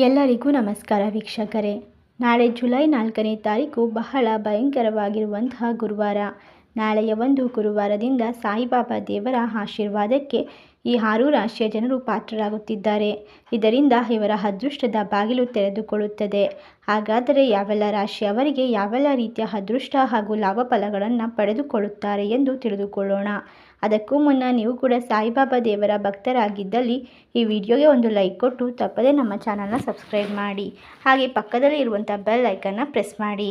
ಎಲ್ಲರಿಗೂ ನಮಸ್ಕಾರ ವೀಕ್ಷಕರೇ. ನಾಳೆ ಜುಲೈ ನಾಲ್ಕನೇ ತಾರೀಕು ಬಹಳ ಭಯಂಕರವಾಗಿರುವಂತಹ ಗುರುವಾರ. ನಾಳೆಯ ಒಂದು ಗುರುವಾರದಿಂದ ಸಾಯಿಬಾಬಾ ದೇವರ ಆಶೀರ್ವಾದಕ್ಕೆ ಈ ಆರು ರಾಶಿಯ ಜನರು ಪಾತ್ರರಾಗುತ್ತಿದ್ದಾರೆ. ಇದರಿಂದ ಇವರ ಅದೃಷ್ಟದ ಬಾಗಿಲು ತೆರೆದುಕೊಳ್ಳುತ್ತದೆ. ಹಾಗಾದರೆ ಯಾವೆಲ್ಲ ರಾಶಿಯವರಿಗೆ ಯಾವೆಲ್ಲ ರೀತಿಯ ಅದೃಷ್ಟ ಹಾಗೂ ಲಾಭ ಫಲಗಳನ್ನು ಪಡೆದುಕೊಳ್ಳುತ್ತಾರೆ ಎಂದು ತಿಳಿದುಕೊಳ್ಳೋಣ. ಅದಕ್ಕೂ ಮುನ್ನ ನೀವು ಕೂಡ ಸಾಯಿಬಾಬಾ ದೇವರ ಭಕ್ತರಾಗಿದ್ದಲ್ಲಿ ಈ ವಿಡಿಯೋಗೆ ಒಂದು ಲೈಕ್ ಕೊಟ್ಟು ತಪ್ಪದೇ ನಮ್ಮ ಚಾನಲ್ನ ಸಬ್ಸ್ಕ್ರೈಬ್ ಮಾಡಿ. ಹಾಗೆ ಪಕ್ಕದಲ್ಲಿ ಇರುವಂಥ ಬೆಲ್ ಐಕನ್ನ ಪ್ರೆಸ್ ಮಾಡಿ.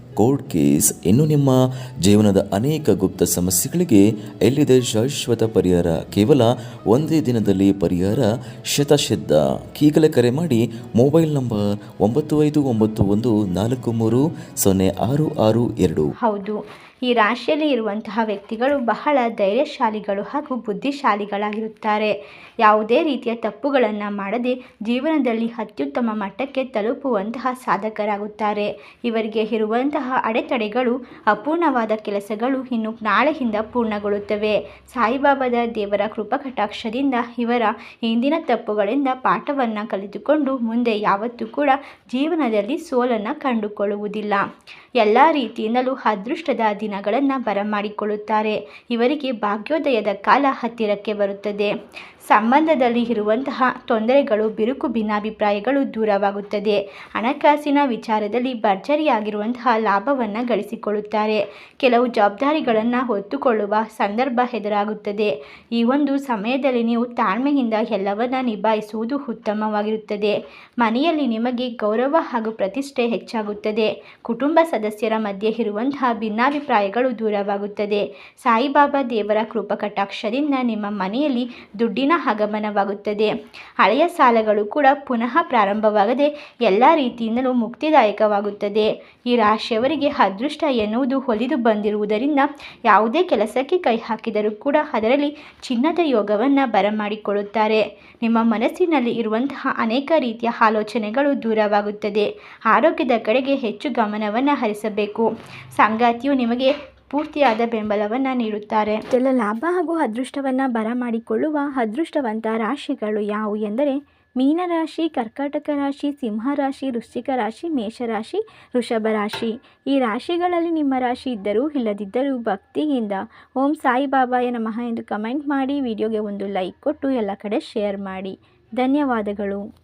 ಕೋರ್ಟ್ ಕೇಸ್ ಇನ್ನು ನಿಮ್ಮ ಜೀವನದ ಅನೇಕ ಗುಪ್ತ ಸಮಸ್ಯೆಗಳಿಗೆ ಎಲ್ಲಿದೆ ಶಾಶ್ವತ ಪರಿಹಾರ? ಕೇವಲ ಒಂದೇ ದಿನದಲ್ಲಿ ಪರಿಹಾರ? ಶತಶಿದ್ಧ ಈಗಲೇ ಕರೆ ಮಾಡಿ ಮೊಬೈಲ್ ನಂಬರ್ ಒಂಬತ್ತು ಐದು ಒಂಬತ್ತು ಒಂದು ನಾಲ್ಕು ಮೂರು ಸೊನ್ನೆ ಆರು ಆರು ಎರಡು. ಹೌದು. ಈ ರಾಶಿಯಲ್ಲಿ ಇರುವಂತಹ ವ್ಯಕ್ತಿಗಳು ಬಹಳ ಧೈರ್ಯಶಾಲಿಗಳು ಹಾಗೂ ಬುದ್ಧಿಶಾಲಿಗಳಾಗಿರುತ್ತಾರೆ. ಯಾವುದೇ ರೀತಿಯ ತಪ್ಪುಗಳನ್ನು ಮಾಡದೆ ಜೀವನದಲ್ಲಿ ಅತ್ಯುತ್ತಮ ಮಟ್ಟಕ್ಕೆ ತಲುಪುವಂತಹ ಸಾಧಕರಾಗುತ್ತಾರೆ. ಇವರಿಗೆ ಇರುವಂತಹ ಅಡೆತಡೆಗಳು, ಅಪೂರ್ಣವಾದ ಕೆಲಸಗಳು ಇನ್ನು ನಾಳೆಯಿಂದ ಪೂರ್ಣಗೊಳ್ಳುತ್ತವೆ. ಸಾಯಿಬಾಬಾದ ದೇವರ ಕೃಪಕಟಾಕ್ಷದಿಂದ ಇವರ ಹಿಂದಿನ ತಪ್ಪುಗಳಿಂದ ಪಾಠವನ್ನು ಕಲಿತುಕೊಂಡು ಮುಂದೆ ಯಾವತ್ತೂ ಕೂಡ ಜೀವನದಲ್ಲಿ ಸೋಲನ್ನು ಕಂಡುಕೊಳ್ಳುವುದಿಲ್ಲ. ಎಲ್ಲ ರೀತಿಯಿಂದಲೂ ಅದೃಷ್ಟದ ದಿನಗಳನ್ನು ಬರಮಾಡಿಕೊಳ್ಳುತ್ತಾರೆ. ಇವರಿಗೆ ಭಾಗ್ಯೋದಯದ ಕಾಲ ಹತ್ತಿರಕ್ಕೆ ಬರುತ್ತದೆ. ಸಂಬಂಧದಲ್ಲಿ ಇರುವಂತಹ ತೊಂದರೆಗಳು, ಬಿರುಕು, ಭಿನ್ನಾಭಿಪ್ರಾಯಗಳು ದೂರವಾಗುತ್ತದೆ. ಹಣಕಾಸಿನ ವಿಚಾರದಲ್ಲಿ ಭರ್ಜರಿಯಾಗಿರುವಂತಹ ಲಾಭವನ್ನು ಗಳಿಸಿಕೊಳ್ಳುತ್ತಾರೆ. ಕೆಲವು ಜವಾಬ್ದಾರಿಗಳನ್ನು ಹೊತ್ತುಕೊಳ್ಳುವ ಸಂದರ್ಭ ಎದುರಾಗುತ್ತದೆ. ಈ ಒಂದು ಸಮಯದಲ್ಲಿ ನೀವು ತಾಳ್ಮೆಯಿಂದ ಎಲ್ಲವನ್ನ ನಿಭಾಯಿಸುವುದು ಉತ್ತಮವಾಗಿರುತ್ತದೆ. ಮನೆಯಲ್ಲಿ ನಿಮಗೆ ಗೌರವ ಹಾಗೂ ಪ್ರತಿಷ್ಠೆ ಹೆಚ್ಚಾಗುತ್ತದೆ. ಕುಟುಂಬ ಸದಸ್ಯರ ಮಧ್ಯೆ ಇರುವಂತಹ ಭಿನ್ನಾಭಿಪ್ರಾಯಗಳು ದೂರವಾಗುತ್ತದೆ. ಸಾಯಿಬಾಬಾ ದೇವರ ಕೃಪಕಟಾಕ್ಷದಿಂದ ನಿಮ್ಮ ಮನೆಯಲ್ಲಿ ದುಡ್ಡಿನ ಆಗಮನವಾಗುತ್ತದೆ. ಹಳೆಯ ಸಾಲಗಳು ಕೂಡ ಪುನಃ ಪ್ರಾರಂಭವಾಗದೆ ಎಲ್ಲ ರೀತಿಯಿಂದಲೂ ಮುಕ್ತಿದಾಯಕವಾಗುತ್ತದೆ. ಈ ರಾಶಿಯವರಿಗೆ ಅದೃಷ್ಟ ಎನ್ನುವುದು ಹೊಲಿದು ಬಂದಿರುವುದರಿಂದ ಯಾವುದೇ ಕೆಲಸಕ್ಕೆ ಕೈ ಹಾಕಿದರೂ ಕೂಡ ಅದರಲ್ಲಿ ಚಿನ್ನದ ಯೋಗವನ್ನು ಬರಮಾಡಿಕೊಳ್ಳುತ್ತಾರೆ. ನಿಮ್ಮ ಮನಸ್ಸಿನಲ್ಲಿ ಇರುವಂತಹ ಅನೇಕ ರೀತಿಯ ಆಲೋಚನೆಗಳು ದೂರವಾಗುತ್ತದೆ. ಆರೋಗ್ಯದ ಕಡೆಗೆ ಹೆಚ್ಚು ಗಮನವನ್ನು ಹರಿಸಬೇಕು. ಸಂಗಾತಿಯು ನಿಮಗೆ ಪೂರ್ತಿಯಾದ ಬೆಂಬಲವನ್ನು ನೀಡುತ್ತಾರೆ. ಕೆಲ ಲಾಭ ಹಾಗೂ ಅದೃಷ್ಟವನ್ನು ಬರಮಾಡಿಕೊಳ್ಳುವ ಅದೃಷ್ಟವಂತ ರಾಶಿಗಳು ಯಾವುವು ಎಂದರೆ ಮೀನರಾಶಿ, ಕರ್ಕಾಟಕ ರಾಶಿ, ಸಿಂಹ ರಾಶಿ, ವೃಶ್ಚಿಕ ರಾಶಿ ಮೇಷರಾಶಿ ವೃಷಭ ರಾಶಿ. ಈ ರಾಶಿಗಳಲ್ಲಿ ನಿಮ್ಮ ರಾಶಿ ಇದ್ದರೂ ಇಲ್ಲದಿದ್ದರೂ ಭಕ್ತಿಯಿಂದ ಓಂ ಸಾಯಿಬಾಬಾಯ ನಮಃ ಎಂದು ಕಮೆಂಟ್ ಮಾಡಿ, ವಿಡಿಯೋಗೆ ಒಂದು ಲೈಕ್ ಕೊಟ್ಟು ಎಲ್ಲ ಕಡೆ ಶೇರ್ ಮಾಡಿ. ಧನ್ಯವಾದಗಳು.